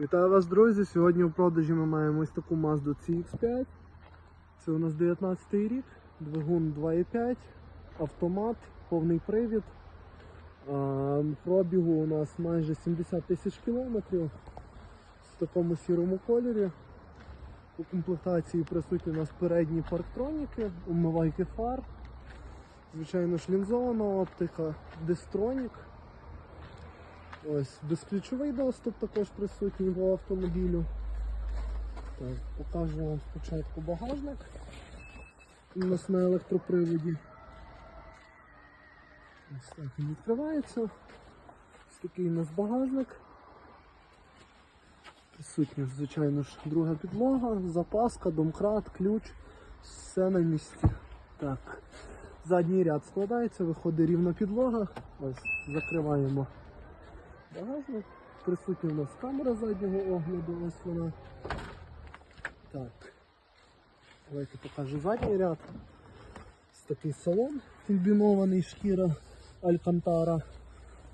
Вітаю вас, друзі! Сьогодні у продажі ми маємо ось таку Mazda CX5. Це у нас 19 рік, двигун 2.5, автомат, повний привід. Пробігу у нас майже 70 тисяч кілометрів в такому сірому кольорі. У комплектації присутні у нас передні парктроніки, умивайки фар, звичайно ж лінзована оптика, дистронік. Ось безключовий доступ також присутній в автомобілю. Так, покажу вам спочатку багажник. У нас на електроприводі. Ось так він відкривається. Ось такий у нас багажник. Присутня, звичайно ж, друга підлога, запаска, домкрат, ключ. Все на місці. Так. Задній ряд складається, виходить рівна підлога. Ось, закриваємо багажник. Присутня у нас камера заднього огляду, ось вона. Так. Давайте покажу задній ряд. Ось такий салон комбінований шкіра Алькантара.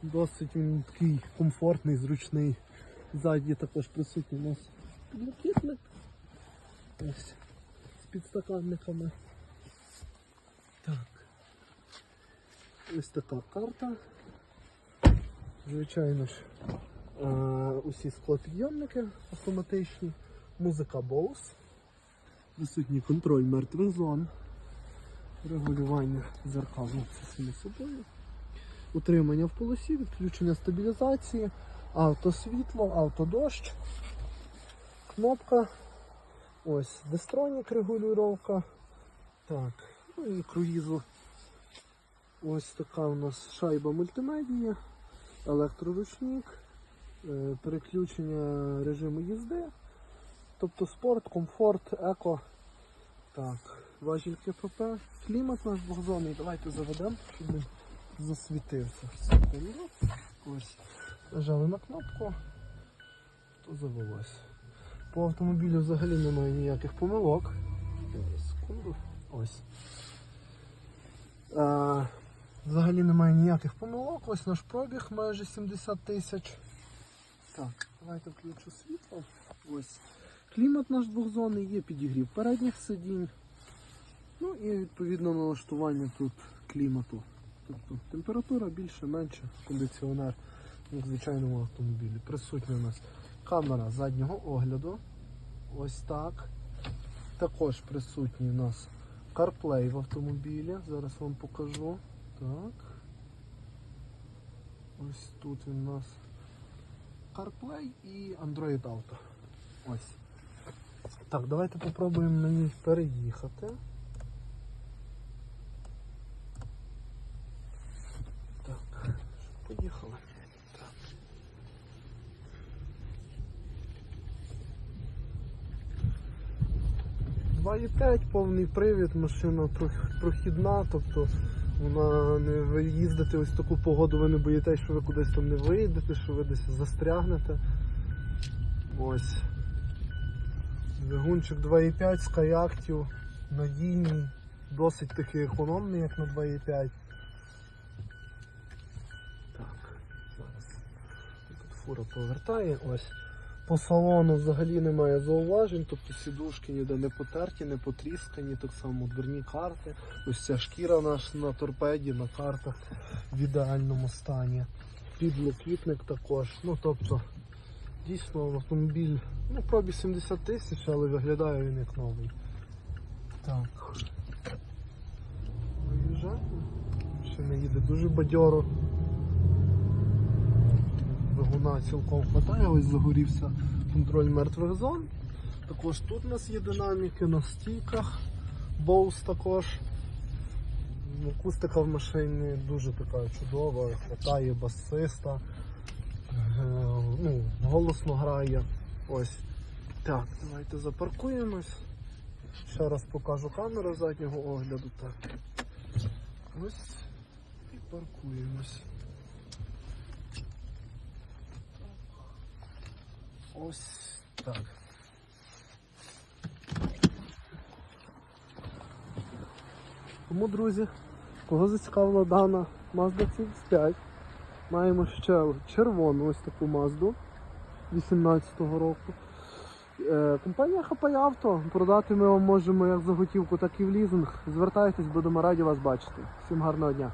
Досить він такий комфортний, зручний. Ззаді також присутній у нас підлокітник. Ось з підстаканниками. Так. Ось така карта. Звичайно ж, е, усі склопідйомники автоматичні, музика Bose, присутній контроль мертвих зон, регулювання зеркал це самі собою, утримання в полосі, відключення стабілізації, автосвітло, автодощ, кнопка, ось дистронік регулювання. Так, ну і круїзу. Ось така у нас шайба мультимедія електроручник, е, переключення режиму їзди, тобто спорт, комфорт, еко. Так, важіль КПП, клімат наш двохзонний. Давайте заведемо, щоб він засвітився. Нажали на кнопку, то завелось. По автомобілю взагалі немає ніяких помилок. Секунду. Ось. Взагалі немає ніяких помилок, ось наш пробіг майже 70 тисяч. Так, давайте включу світло. Ось. Клімат наш двохзонний, є підігрів передніх сидінь. Ну і відповідно налаштування тут клімату. Тобто температура більше, менше, кондиціонер, як в звичайному автомобілі. Присутня у нас камера заднього огляду. Ось так. Також присутній у нас CarPlay в автомобілі. Зараз вам покажу. Так. Ось тут у нас CarPlay і Android Auto. Ось. Так, давайте попробуємо на ній переїхати. Так, поїхали. Так. Два і п'ять, повний привід, машина прохідна, тобто вона не ви їздите ось таку погоду, ви не боїтесь, що ви кудись там не виїдете, що ви десь застрягнете. Ось. Двигунчик 2,5 Skyactiv, надійний, досить такий економний, як на 2,5. Так, зараз. Тут фура повертає. Ось. По салону взагалі немає зауважень, тобто сідушки ніде не потерті, не потріскані, так само дверні карти. Ось ця шкіра наша на торпеді, на картах в ідеальному стані. Підлокітник також. Ну тобто, дійсно автомобіль, ну пробіг 70 тисяч, але виглядає він як новий. Так. Виїжджаємо. Ще не їде дуже бадьоро. Двигуна цілком хватає, ось загорівся контроль мертвих зон. Також тут у нас є динаміки на стійках, боус також. Ну, Акустика в машині дуже така чудова, хватає басиста, е, ну, голосно грає. Ось. Так, давайте запаркуємось. Ще раз покажу камеру заднього огляду. Так. Ось і паркуємось. Ось так. Тому, друзі, кого зацікавила дана Mazda CX5, маємо ще червону ось таку Mazda 2018 року. Е, Компанія Хапай Авто. Продати ми вам можемо як за готівку, так і в лізинг. Звертайтесь, будемо раді вас бачити. Всім гарного дня.